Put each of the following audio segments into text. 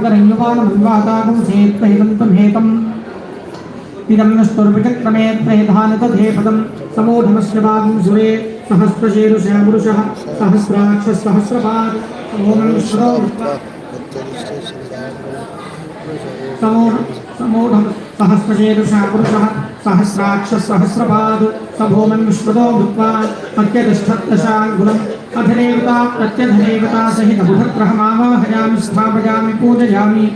वितरञ्युवानमन्वातागं सेत्तहितं तं हेतम् इदं नष्टुर्विचक्रमे त्रयधानतधेपदं समूढमस्य वागं सुरे सहस्रशीरुषः पुरुषः सहस्राक्षः सहस्रपात् ॐ श्रो समूढ समूढं सहस्रशीरुषः पुरुषः सहस्राक्षः सहस्रपात् स भूत्वा अत्यतिष्ठत्दशाङ्गुलम् अधदेवता प्रत्यधदेवता सहितबुधग्रहमावाहयामि स्थापयामि, पूजयामि।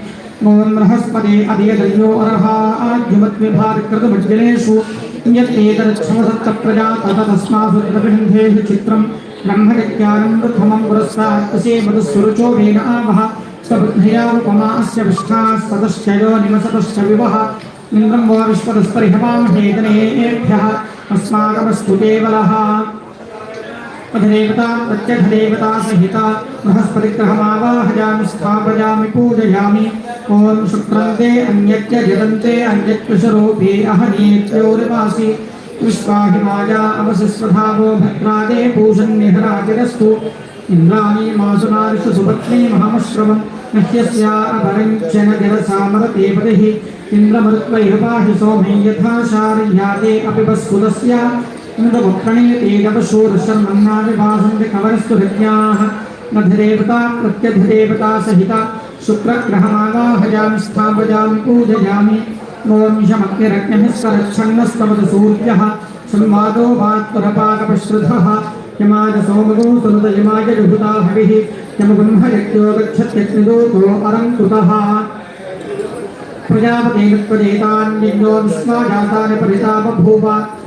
ॐ बृहस्पते अधियदयो अर्हाद्युमद्विभारिकृतमज्जलेषु यत्तेतरक्षमसप्तप्रजा तत तस्मासु प्रतिबन्धेषु चित्रं ब्रह्मविज्ञानं प्रथमं पुरस्तात् तसे मधुस्वरुचो वेन आवः स्वबुद्ध्यानुपमा अस्य विष्ठास्ततश्चयो निवसतश्च विवः। इन्द्रं वा विश्वतस्परिहवां हेतनेभ्यः अस्माकमस्तु केवलः। अधदेवता प्रत्यधदेवता सहिता बृहस्पतिग्रहमावाहयामि स्थापयामि पूजयामि। ॐ शुक्रन्ते विश्वाहिमाया अवसिस्वधावो भद्रादे पूषन्निहराजिरस्तु इन्द्राणी मासुनारिषु सुभद्री महामश्रवम् नह्यस्या अपरञ्चन यथा अपि वस्कुलस्य इन्द्रमुत्प्रणीयते गवशूरशर्मन्नादिवासन्ति कवरस्तु हृद्याः मध्यदेवता प्रत्यधिदेवता सहिता शुक्रग्रहमावाहयामि स्थापयामि पूजयामि। शमग्निरग्निः सूर्यः संवादो वात्परपाकपश्रुधः यमाय सोमगो सुनुत यमाय जुहुता हविः। यमगुंहयज्ञो गच्छत्यग्निदूतो अरङ्कृतः प्रजापतेनुत्पदेतान्यज्ञो विश्वाजातानि परिता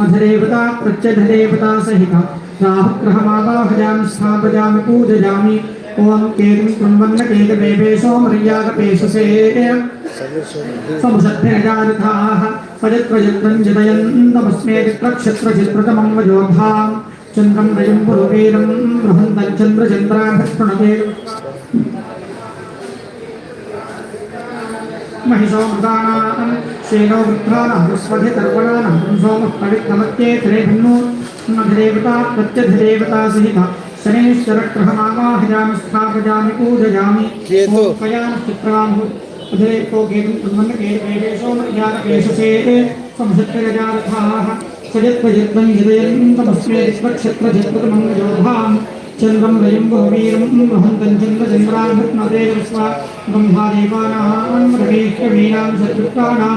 अधदेवता प्रत्यधदेवता सहिता। राहुग्रहमावाहयामि स्थापयामि पूजयामि ॐ केतुं कुर्वन्न केतवेशो मर्यादपेशसे समुषद्भिरजारथाः सजत्वजत्रं जतयन्तमस्मे चित्रक्षत्रचित्रतमं वजोधाम् चन्द्रं रजं पुरुवीरं, बृहन्तं चन्द्रचन्द्राभृणते महिषो मृगाणां शेनो वृद्धानां स्वधितर्पणानां सोमः पवित्रमत्येतरे प्रत्यधिदेवता सहिता शनैश्चरग्रहमावाहयामि स्थापयामि पूजयामि केतु। ॐ कयानश्चित्रामु अधरेको केतुं मर्यादकेशसे संसत्यरजारथाः सजत्वजत्वं हृदयन्तमस्मे स्वक्षत्रजत्वतमङ्गयोधाम् चन्द्रं रयं बहुवीरं बृहन्तं चन्द्रचन्द्राभृत्मते विश्वा ब्रह्मादेवानां रवेह्यवीनां शत्रुत्वानां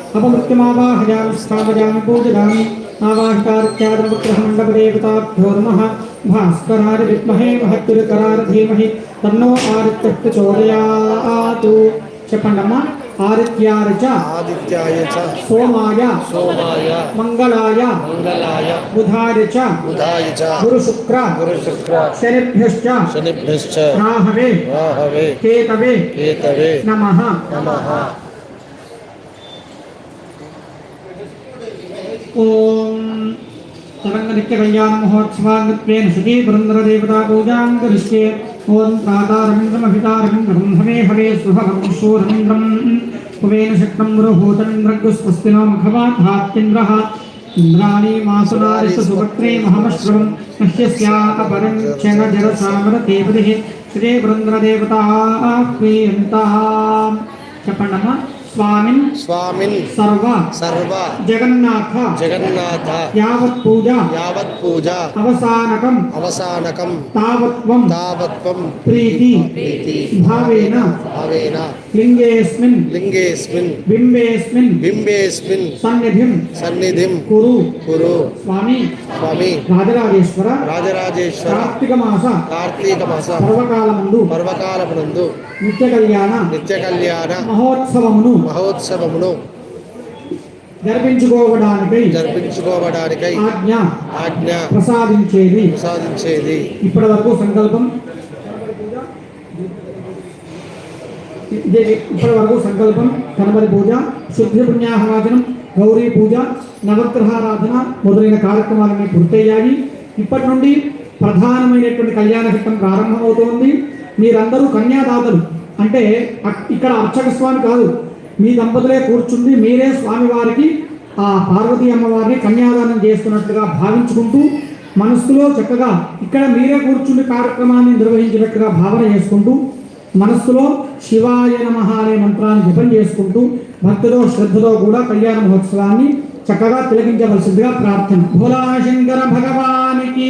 अपमृत्युमावाहयामि स्थापयामि पूजयामि आवाहितार्त्यादमग्रहमण्डपदेवताभ्यो नमः भास्कराय विद्महे महत्तिरुकरार धीमहि तन्नो आदित्यः प्रचोदयातु చెప్పండమ్మా ఆదిత్యాయ చ ఆదిత్యాయ చ సోమాయ సోమాయ మంగళాయ మంగళాయ బుధాయ చ బుధాయ చ గురు శుక్ర గురు శుక్ర శనిభ్యశ్చ శనిభ్యశ్చ రాహవే రాహవే కేతవే కేతవే నమః నమః ఓం तरङ्गनित्य कल्याण महोत्सवाङ्गत्वेन सती पुरन्दरदेवता पूजां करिष्ये ॐ प्रातारविन्द्रमभितारविन्द्रं हवे हवे सुभगंशोरविन्द्रं कुवेन शक्तं गुरुभूतमिन्द्रग्स्वस्ति नो मखवाधात्यन्द्रः इन्द्राणी मासुनारिषु सुभक्त्रे महमश्रवं नह्यस्या अपरं च न जलसामरतेपतिः श्री पुरन्दरदेवता प्रियन्ताम् చెప్పండమ్మా స్వామిన్ స్వామిన్ సర్వ సర్వ జగన్నాథ జగన్నాథ యావత్ పూజ యావత్ పూజ అవసానకం అవసానకం తావత్వం తావత్వం ప్రీతి ప్రీతి భావేన భావేన లింగేస్మిన్ లింగేస్మిన్ బింబేస్మిన్ బింబేస్మిన్ సన్నిధిం సన్నిధిం కురు కురు స్వామి స్వామి రాజరాజేశ్వర రాజరాజేశ్వర కార్తీక మాస కార్తీక మాస పర్వకాలమందు పర్వకాలమునందు నిత్య కళ్యాణ నిత్య కళ్యాణ మహోత్సవమును మహోత్సవమును జరిపించుకోవడానికై జరిపించుకోవడానికై ఆజ్ఞ ఆజ్ఞ ప్రసాదించేది. ప్రసాదించేది. ఇప్పటి వరకు సంకల్పం ఇప్పటి వరకు సంకల్పం కనబరి పూజ శుద్ధి పుణ్యాహవాచనం గౌరీ పూజ నవగ్రహారాధన మొదలైన కార్యక్రమాలన్నీ పూర్తయ్యాయి. ఇప్పటి నుండి ప్రధానమైనటువంటి కళ్యాణ ఘట్టం ప్రారంభమవుతోంది. మీరందరూ కన్యాదాతలు. అంటే ఇక్కడ అర్చక స్వామి కాదు మీ దంపతులే కూర్చుండి మీరే స్వామివారికి ఆ పార్వతీ అమ్మవారిని కన్యాదానం చేస్తున్నట్టుగా భావించుకుంటూ మనస్సులో చక్కగా ఇక్కడ మీరే కూర్చుని కార్యక్రమాన్ని నిర్వహించినట్టుగా భావన చేసుకుంటూ మనస్సులో శివాయ నమః అనే మంత్రాన్ని జపం చేసుకుంటూ భక్తిలో శ్రద్ధలో కూడా కళ్యాణ మహోత్సవాన్ని చక్కగా తిలకించవలసిందిగా ప్రార్థన. భోలాశంకర భగవానికి.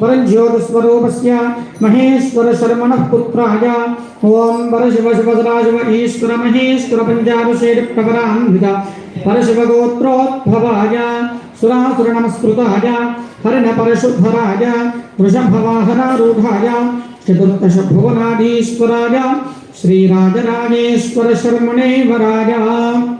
परज्योतिस्वरूपस्य महेश्वरशर्मणः पुत्राय ॐ परशिवशिवसदाशिव ईश्वर महेश्वर पञ्चाभिषेकप्रवरान्वित परशिवगोत्रोद्भवाय सुरासुरनमस्कृताय। हरिणपरशुद्धराय। वृषभवाहनारूढाय। वराय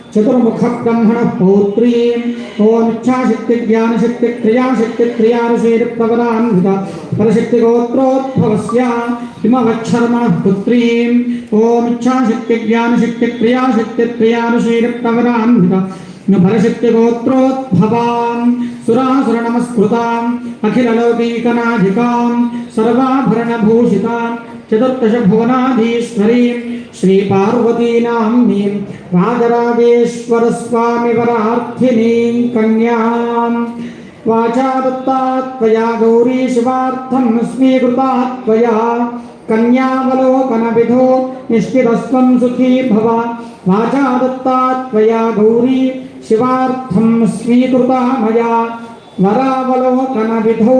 इच्छाशक्ति ज्ञानशक्ति क्रियाशक्ति त्रयानुशील पवरान्वित फलशक्ति गोत्रोद्भवस्य हिमवच्छर्मणः पुत्रीम् ओम इच्छाशक्ति ज्ञानशक्ति क्रियाशक्ति क्रियानुशील प्रवरान्वित फलशक्ति श्रीपार्वती नाम्नीं राजराजेश्वर स्वामि वरार्थिनीं कन्याम्। वाचा दत्ता त्वया गौरी शिवार्थं स्वीकृता त्वया कन्यावलोकनविधो निष्ठितस्त्वं सुखी भव। वाचा दत्ता त्वया गौरी शिवार्थं स्वीकृता मया, वरावलोकनविधौ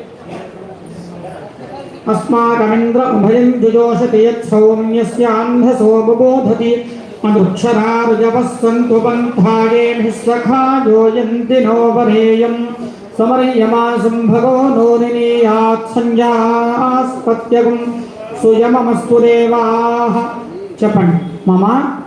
अस्माकमिन्द्र उभयं जुजोषति यत्सौम्यस्यान्धसो बबोधति अदृक्षरार्जवः सन्तु पन्थायेभिः सखा योजन्ति नो वरेयम् समर्यमासम्भगो नोदिनीयात् सञ्जास्पत्यगुं सुयममस्तु देवाः। चपण् मम?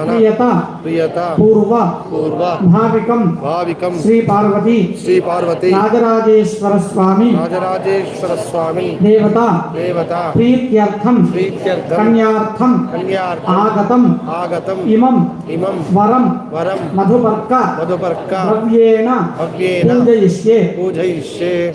प्रियता। प्रियता। पूर्व। पूर्व। भाविकम। भाविकम। श्री पार्वती श्री पार्वती राजराजेश्वर स्वामी राजराजेश्वर स्वामी देवता। देवता। प्रीत्यर्थम। प्रीत्यर्थम। कन्यार्थम। कन्यार्थम। आगतम। आगतम। इमम। इमम। वरम। वरम। भव्येन। भव्येन। पूजयिष्ये। पूजयिष्ये।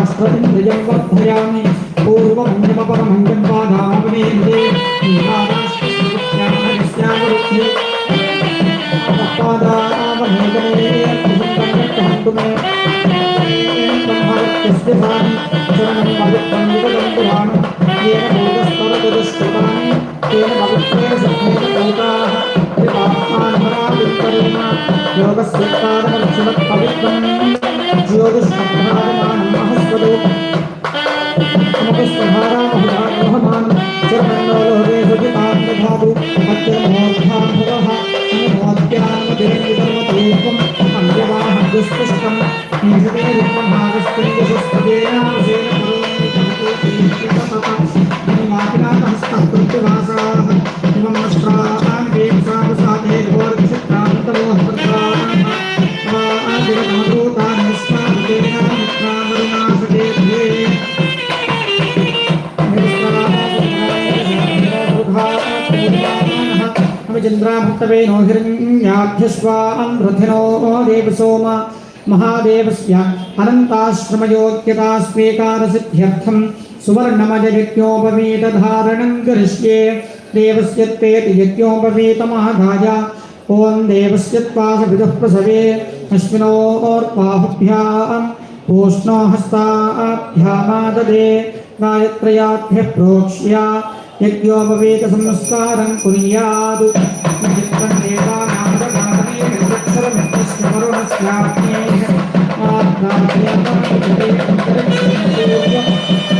विदेस्मिन् राष्ट्र इन्द्रियं वर्धयामि पूर्वमञ्जमपरमञ्जं पादामवने विदे महाराष्ट्रस्यामरुध्ये पादामहेगणे कुसुम्बं मे ब्रह्मरत्यस्य भानि शरणं पवित्रं विगतं पुराणं येन भूतस्तरतदुष्कृतानि तेन पवित्रेण सत्मेन भूताः कृपात्मानमरावित्तरेण योगस्य कारमर्शमत्पवित्रं मित्रामरुणासदे चन्द्राभक्तवेनो हिरण्याभ्यश्वान् रथिनो देवसोम महादेवस्य अनन्ताश्रमयोग्यता स्वीकारसिद्ध्यर्थं सुवर्णमजयज्ञोपवीतधारणं करिष्ये देवस्य तेति यज्ञोपवीतमहाधाय ॐ देवस्य त्वासविदुः प्रसवे। अश्विनोर्बाहुभ्याम् पूष्णो हस्ताभ्यामाददे। गायत्रयाभ्यः कुर्यात्। चित्रं देवानामदगाधनेरक्षरमित्यस्य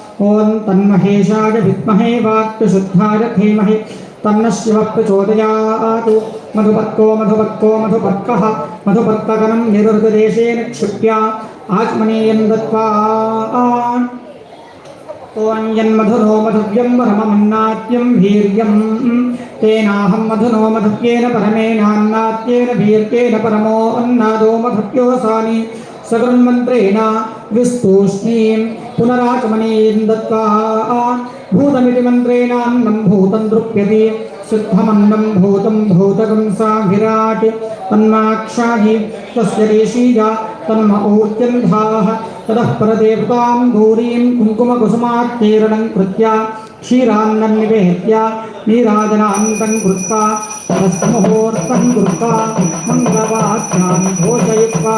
ॐ तन्महेशाय विद्महे वाक्यशुद्धाय धीमहि तन्नः शिवः प्रचोदयात् मधुपर्को मधुपर्को मधुपर्कः मधुपर्कगणं निरुद्धदेशे निक्षिप्य। आत्मनेयं दत्त्वा। ॐ यन्मधुनो मधुव्यं परममन्नात्यं वीर्यं तेनाहं मधुनो मधुव्येन परमेनान्नात्येन वीर्येन परमो अन्नादो मधुव्योसानि सकृन्मन्त्रेण विस्तूष्णीं पुनराचमनीं दत्त्वा भूतमिति मन्त्रेणान्नं भूतं द्रुप्यति शुद्धमन्नं भूतं भूतकं सा विराट् तन्माक्षायि तस्य देशीया ततः परदेवतां कृत्य क्षीरान्नं तस्मुहूर्तं कृत्वा मङ्गलवाक्यान् घोषयित्वा।